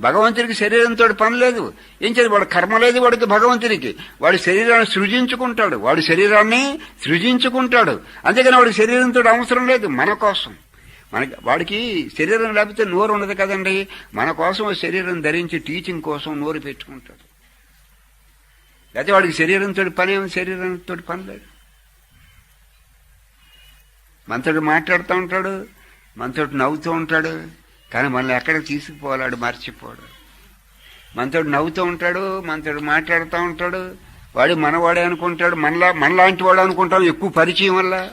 భగవంతుడికి శరీరంతో పని లేదు ఏం చేయాలి? వాడు కర్మ లేదు వాడికి భగవంతుడికి. వాడి శరీరాన్ని సృజించుకుంటాడు. వాడి శరీరాన్ని సృజించుకుంటాడు. అంతేగాని వాడి శరీరంతో అవసరం లేదు. మన కోసం. మనకి వాడికి శరీరం లేకపోతే నోరు ఉండదు కదండి. మన కోసం శరీరం ధరించి టీచింగ్ కోసం నోరు పెట్టుకుంటాడు. లేకపోతే వాడికి శరీరంతో పని ఏమి శరీరంతో పని లేదు. మనతోటి మాట్లాడుతూ ఉంటాడు. మనతోటి నవ్వుతూ ఉంటాడు. కానీ మనల్ని ఎక్కడికి తీసుకుపోవాలాడు మర్చిపోడు. మనతోడు నవ్వుతూ ఉంటాడు మనతోడు మాట్లాడుతూ ఉంటాడు. వాడు మనవాడే అనుకుంటాడు మనలా మనలాంటి వాడు అనుకుంటాం ఎక్కువ పరిచయం వల్ల.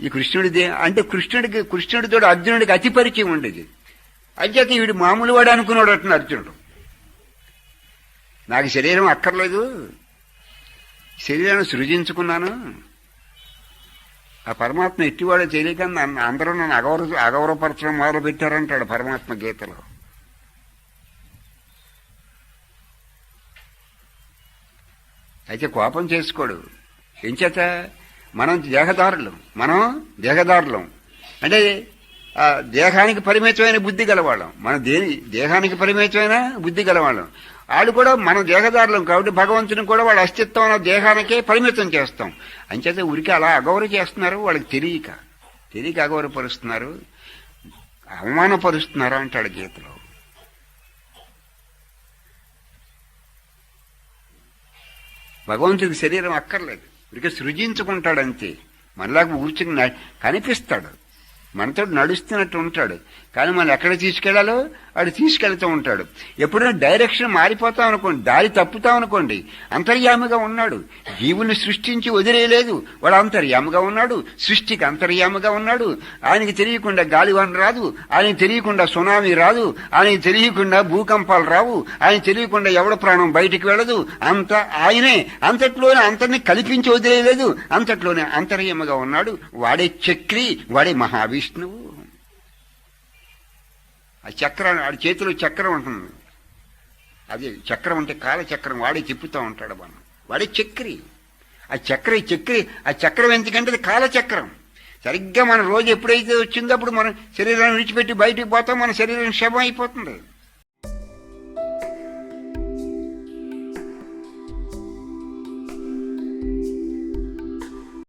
ఈ కృష్ణుడిది అంటే కృష్ణుడికి కృష్ణుడితో అర్జునుడికి అతి పరిచయం ఉండేది. అంచేత వీడు మామూలు వాడు అనుకున్నాడు అంటున్నాడు అర్జునుడు. నాకు శరీరం అక్కర్లేదు. శరీరాన్ని సృజించుకున్నాను. ఆ పరమాత్మ ఎట్టివాడో తెలియక నన్ను అందరూ నన్ను అగౌరవ అగౌరవపరచడం మొదలు పెట్టారంటాడు పరమాత్మ గీతలో. అయితే కోపం చేసుకోడు. ఎంచేత మనం దేహదారులం. మనం దేహదారులం. అంటే ఆ దేహానికి పరిమితమైన బుద్ధి గలవాళ్ళం. మన దేని దేహానికి పరిమితమైన బుద్ధి గలవాళ్ళం. వాళ్ళు కూడా మన దేహదారులం కాబట్టి భగవంతుని కూడా వాళ్ళ అస్తిత్వం దేహానికే పరిమితం చేస్తాం. అంచేత ఉరికి అలా అగౌరవ చేస్తున్నారు వాళ్ళకి తెలియక. తెలియక అగౌరవపరుస్తున్నారు. అవమానపరుస్తున్నారు అంటాడు గీతలో. భగవంతుడికి శరీరం అక్కర్లేదు. ఉరికి సృజించుకుంటాడు అంతే. మనలాగా ఊర్చుని న- కనిపిస్తాడు. మనతో నడుస్తున్నట్టు ఉంటాడు. కానీ మనం ఎక్కడ తీసుకెళ్ళాలో వాడు తీసుకెళ్తూ ఉంటాడు. ఎప్పుడైనా డైరెక్షన్ మారిపోతాం అనుకోండి దారి తప్పుతాం అనుకోండి అంతర్యామిగా ఉన్నాడు. జీవుని సృష్టించి వదిలేయలేదు. వాడు అంతర్యామిగా ఉన్నాడు సృష్టికి అంతర్యామిగా ఉన్నాడు. ఆయనకి తెలియకుండా గాలివాన్ రాదు ఆయనకి తెలియకుండా సునామీ రాదు ఆయనకి తెలియకుండా భూకంపాలు రావు ఆయన తెలియకుండా ఎవడ ప్రాణం బయటికి వెళ్ళదు. అంత ఆయనే అంతట్లోనే అంతని కల్పించి వదిలేయలేదు. అంతట్లోనే అంతర్యముగా ఉన్నాడు. వాడే చక్రి వాడే మహావిష్ణువు. ఆ చక్రం ఆడి చేతిలో చక్రం ఉంటుంది. అది చక్రం అంటే కాలచక్రం వాడే తిప్పుతూ ఉంటాడు మనం. వాడే చక్రి. ఆ చక్ర చక్రి ఆ చక్రం ఎందుకంటే అది కాలచక్రం సరిగ్గా మన రోజు ఎప్పుడైతే వచ్చిందో అప్పుడు మనం శరీరాన్ని విడిచిపెట్టి బయటికి పోతాం మన శరీరం శవం అయిపోతుంది.